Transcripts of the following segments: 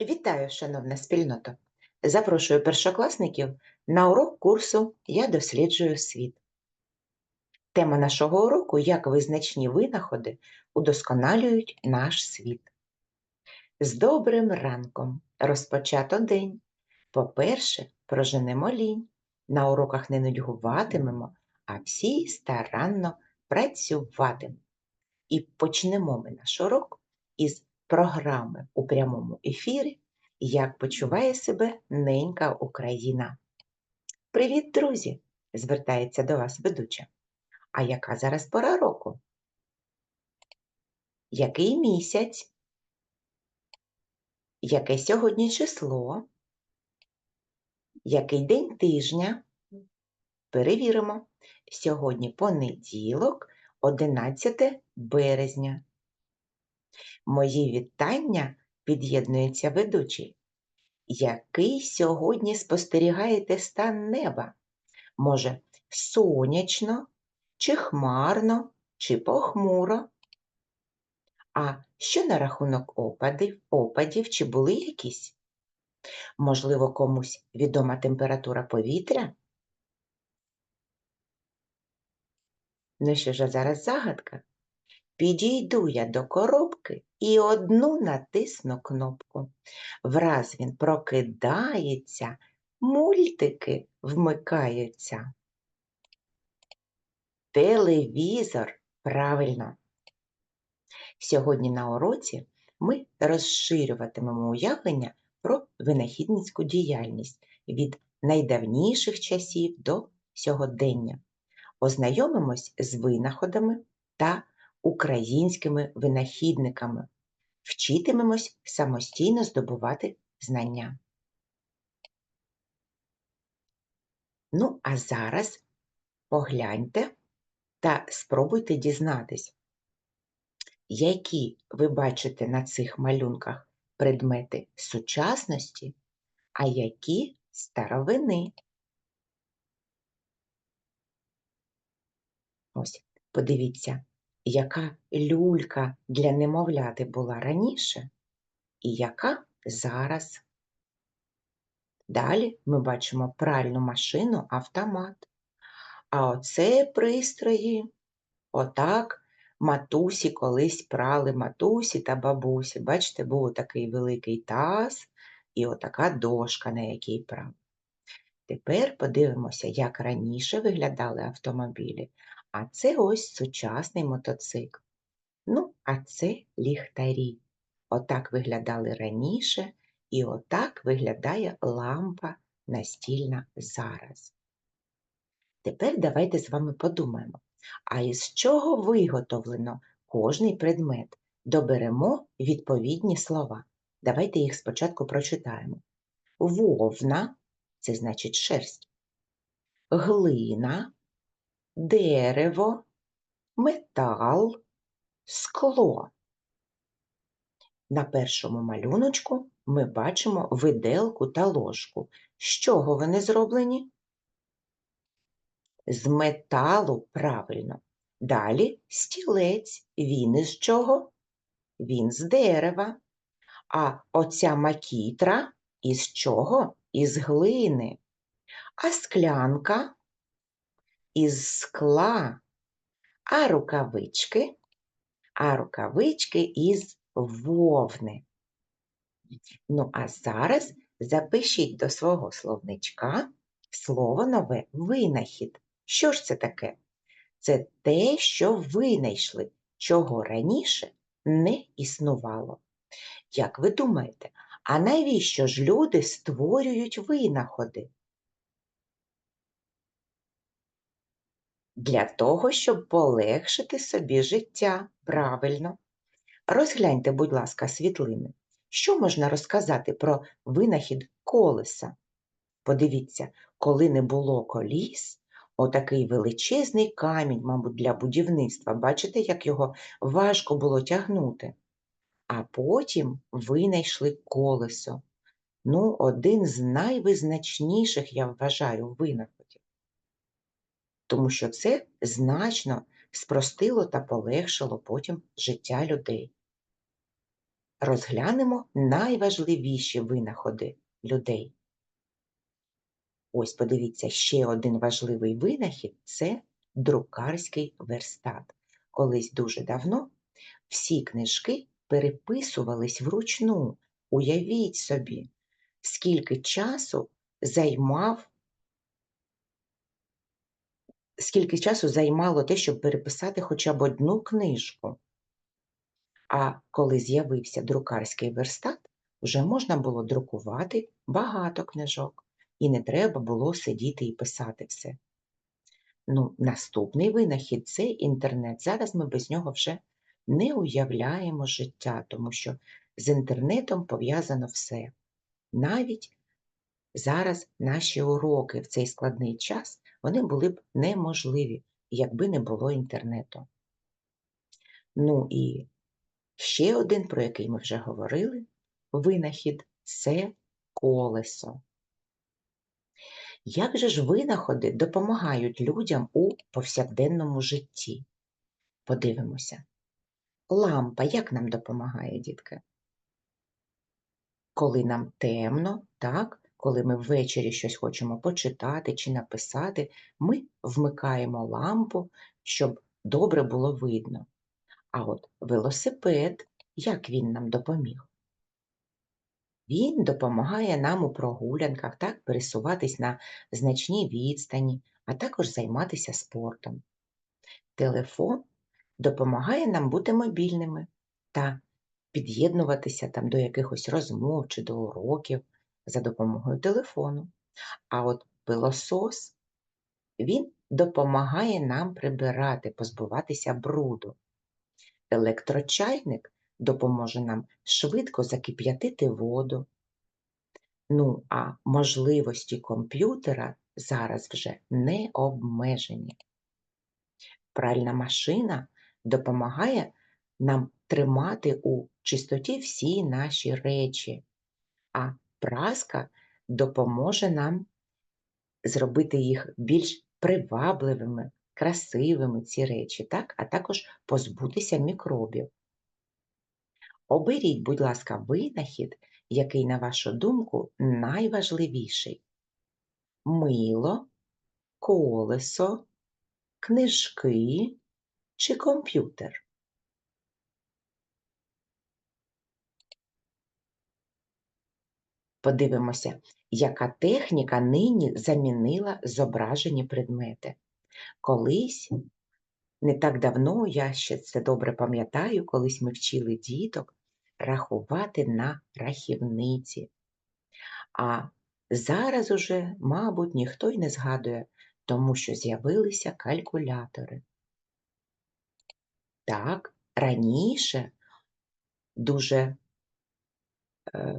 Вітаю, шановна спільнота! Запрошую першокласників на урок курсу Я досліджую світ. Тема нашого уроку як визначні винаходи удосконалюють наш світ. З добрим ранком розпочато день. По-перше, проженемо лінь. На уроках не нудьгуватимемо, а всі старанно працюватимемо. І почнемо ми наш урок із програми у прямому ефірі Як почуває себе ненька Україна. Привіт, друзі! звертається до вас ведуча. А яка зараз пора року? Який місяць? Яке сьогодні число? Який день тижня? Перевіримо. Сьогодні понеділок, 11 березня. Мої вітання під'єднується ведучий. Який сьогодні спостерігаєте стан неба? Може, сонячно, чи хмарно, чи похмуро? А що на рахунок опадів, опадів чи були якісь? Можливо, комусь відома температура повітря? Ну що ж, а зараз загадка? Підійду я до коробки і одну натисну кнопку. Враз він прокидається, мультики вмикаються. Телевізор правильно. Сьогодні на уроці ми розширюватимемо уявлення про винахідницьку діяльність від найдавніших часів до сьогодення. Ознайомимось з винаходами та українськими винахідниками, вчитимемось самостійно здобувати знання. Ну, а зараз погляньте та спробуйте дізнатись, які ви бачите на цих малюнках предмети сучасності, а які старовини. Ось, подивіться, яка люлька для немовляти була раніше і яка зараз. Далі ми бачимо пральну машину, автомат. А оце пристрої, отак матусі колись прали матусі та бабусі. Бачите, був такий великий таз і отака дошка, на якій прав. Тепер подивимося, як раніше виглядали автомобілі, а це ось сучасний мотоцикл. Ну, а це ліхтарі. Отак виглядали раніше, і отак виглядає лампа настільна зараз. Тепер давайте з вами подумаємо, а із чого виготовлено кожний предмет? Доберемо відповідні слова. Давайте їх спочатку прочитаємо. Вовна це значить шерсть, глина дерево, метал, скло. На першому малюночку ми бачимо виделку та ложку. З чого вони зроблені? З металу правильно. Далі стілець. Він із чого? Він з дерева. А оця макітра із чого? Із глини. А склянка із скла, а рукавички, а рукавички із вовни. Ну, а зараз запишіть до свого словничка слово нове винахід. Що ж це таке? Це те, що винайшли, чого раніше не існувало. Як ви думаєте, а навіщо ж люди створюють винаходи? Для того, щоб полегшити собі життя правильно. Розгляньте, будь ласка, світлини. Що можна розказати про винахід колеса? Подивіться, коли не було коліс, отакий величезний камінь, мабуть, для будівництва. Бачите, як його важко було тягнути. А потім винайшли колесо. Ну, один з найвизначніших, я вважаю, винаходів тому що це значно спростило та полегшило потім життя людей. розглянемо найважливіші винаходи людей. Ось подивіться, ще один важливий винахід це друкарський верстат. Колись дуже давно всі книжки переписувались вручну. Уявіть собі, скільки часу займав, скільки часу займало те, щоб переписати хоча б одну книжку. А коли з'явився друкарський верстат, вже можна було друкувати багато книжок, і не треба було сидіти і писати все. Ну, наступний винахід це інтернет. Зараз ми без нього вже не уявляємо життя, тому що з інтернетом пов'язано все. Навіть зараз наші уроки в цей складний час вони були б неможливі, якби не було інтернету. Ну і ще один, про який ми вже говорили, винахід це колесо. Як же ж винаходи допомагають людям у повсякденному житті? Подивимося. Лампа як нам допомагає, дітки? Коли нам темно, так, коли ми ввечері щось хочемо почитати чи написати, ми вмикаємо лампу, щоб добре було видно. А от велосипед, як він нам допоміг? Він допомагає нам у прогулянках, так, пересуватись на значній відстані, а також займатися спортом. Телефон допомагає нам бути мобільними та під'єднуватися там до якихось розмов чи до уроків за допомогою телефону. А от пилосос він допомагає нам прибирати, позбуватися бруду. Електрочайник допоможе нам швидко закип'ятити воду. Ну, а можливості комп'ютера зараз вже не обмежені. Пральна машина допомагає нам тримати у чистоті всі наші речі, а праска допоможе нам зробити їх більш привабливими, красивими ці речі, так? а також позбутися мікробів. Оберіть, будь ласка, винахід, який, на вашу думку, найважливіший. Мило, колесо, книжки чи комп'ютер. Подивимося, яка техніка нині замінила зображені предмети. Колись, не так давно, я ще це добре пам'ятаю, колись ми вчили діток рахувати на рахівниці. А зараз уже, мабуть, ніхто й не згадує, тому що з'явилися калькулятори. Так, раніше дуже е,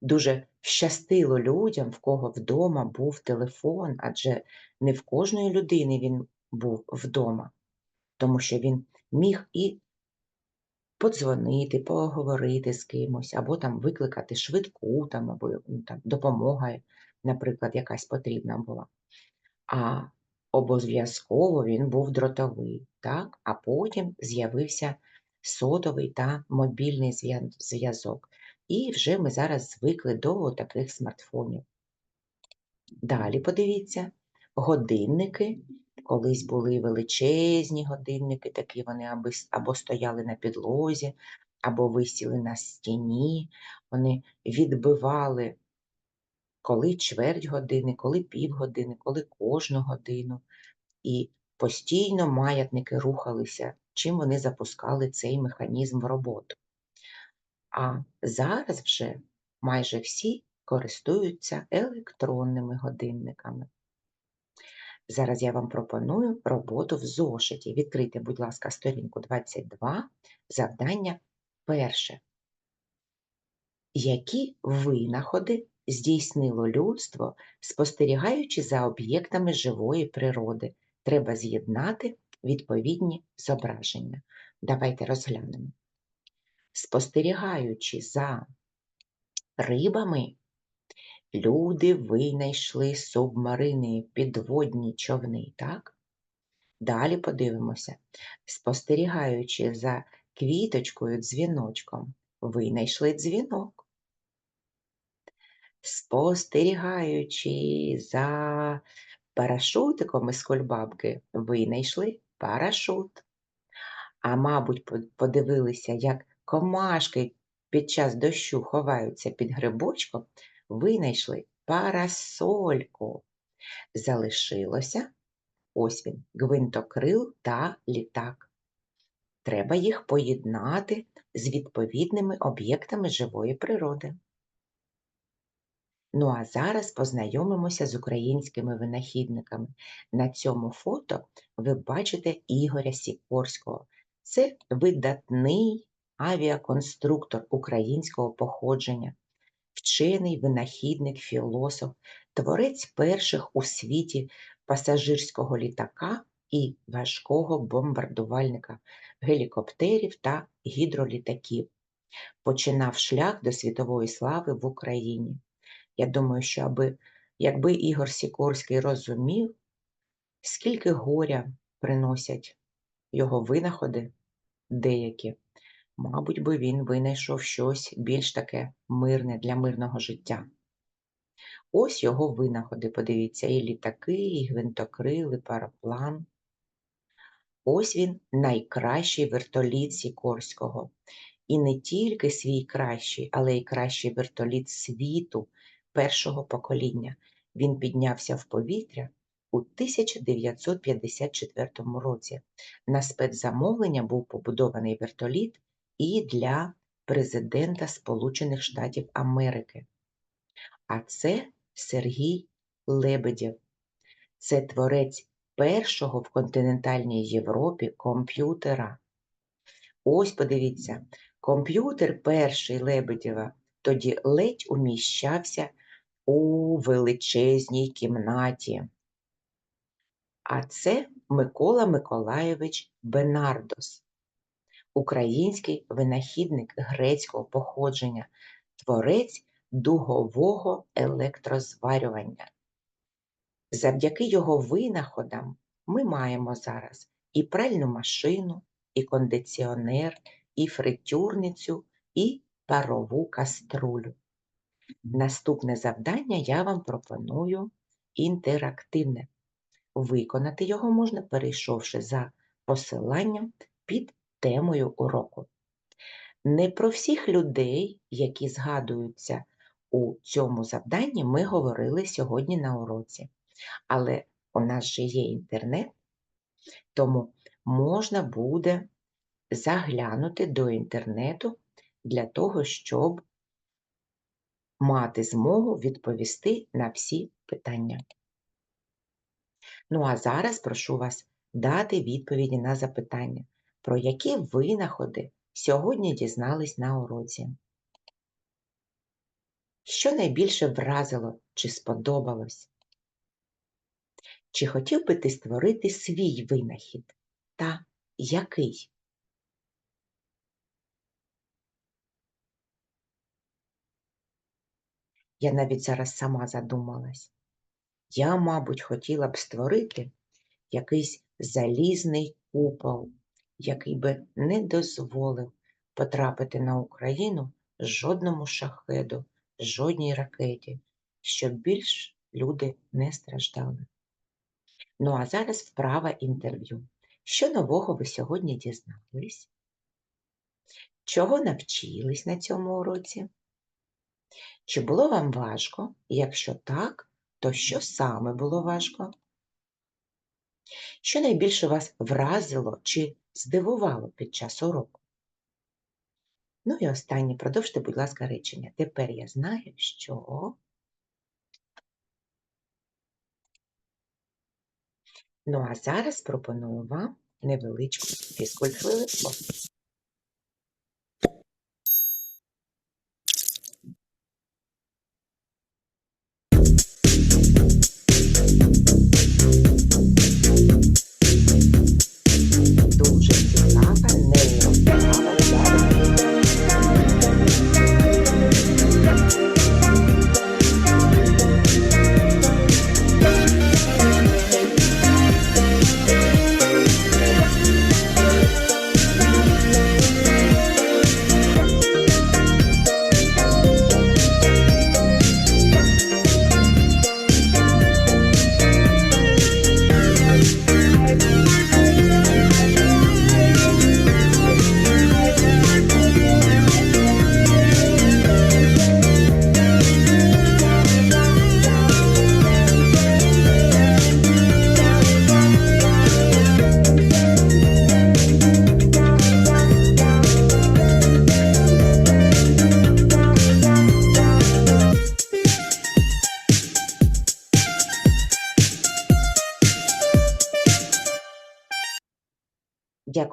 дуже щастило людям, в кого вдома був телефон, адже не в кожної людини він був вдома, тому що він міг і подзвонити, поговорити з кимось, або там викликати швидку, там, або там, допомога, наприклад, якась потрібна була. А обов'язково він був дротовий, так? а потім з'явився сотовий та мобільний зв'язок. І вже ми зараз звикли до таких смартфонів. Далі подивіться, годинники. Колись були величезні годинники, такі вони або стояли на підлозі, або висіли на стіні. Вони відбивали коли чверть години, коли півгодини, коли кожну годину. І постійно маятники рухалися, чим вони запускали цей механізм в роботу. А зараз вже майже всі користуються електронними годинниками. Зараз я вам пропоную роботу в зошиті. Відкрийте, будь ласка, сторінку 22, завдання перше. Які винаходи здійснило людство, спостерігаючи за об'єктами живої природи? Треба з'єднати відповідні зображення. Давайте розглянемо. Спостерігаючи за рибами, люди винайшли субмарини, підводні човни, так? Далі подивимося, спостерігаючи за квіточкою, дзвіночком, винайшли дзвінок. Спостерігаючи за парашутиком із кульбабки, винайшли парашут. А мабуть, подивилися, як комашки під час дощу ховаються під грибочком, винайшли парасольку. Залишилося ось він, гвинтокрил та літак. Треба їх поєднати з відповідними об'єктами живої природи. Ну а зараз познайомимося з українськими винахідниками. На цьому фото ви бачите Ігоря Сікорського. Це видатний авіаконструктор українського походження, вчений винахідник, філософ, творець перших у світі пасажирського літака і важкого бомбардувальника, гелікоптерів та гідролітаків. Починав шлях до світової слави в Україні. Я думаю, що аби, якби Ігор Сікорський розумів, скільки горя приносять його винаходи деякі, мабуть би він винайшов щось більш таке мирне для мирного життя. Ось його винаходи, подивіться, і літаки, і гвинтокрил, і параплан. Ось він найкращий вертоліт Сікорського. І не тільки свій кращий, але й кращий вертоліт світу першого покоління. Він піднявся в повітря у 1954 році. На спецзамовлення був побудований вертоліт і для президента Сполучених Штатів Америки. А це Сергій Лебедєв. Це творець першого в континентальній Європі комп'ютера. Ось подивіться, комп'ютер перший Лебедєва тоді ледь уміщався у величезній кімнаті. А це Микола Миколайович Бенардос, український винахідник грецького походження, творець дугового електрозварювання. Завдяки його винаходам ми маємо зараз і пральну машину, і кондиціонер, і фритюрницю, і парову каструлю. Наступне завдання я вам пропоную інтерактивне. Виконати його можна, перейшовши за посиланням під темою уроку. Не про всіх людей, які згадуються у цьому завданні, ми говорили сьогодні на уроці. Але у нас же є інтернет, тому можна буде заглянути до інтернету для того, щоб мати змогу відповісти на всі питання. Ну а зараз прошу вас дати відповіді на запитання, про які винаходи сьогодні дізнались на уроці. Що найбільше вразило чи сподобалось? Чи хотів би ти створити свій винахід? Та який? Я навіть зараз сама задумалась. Я, мабуть, хотіла б створити якийсь залізний купол, який би не дозволив потрапити на Україну жодному шахеду, жодній ракеті, щоб більш люди не страждали. Ну а зараз вправа інтерв'ю. Що нового ви сьогодні дізнались? Чого навчились на цьому уроці? Чи було вам важко? Якщо так, то що саме було важко? Що найбільше вас вразило чи здивувало під час уроку? Ну і останнє, продовжте, будь ласка, речення. Тепер я знаю, що. Ну а зараз пропоную вам невеличку фізкульт-хвилинку. Дуже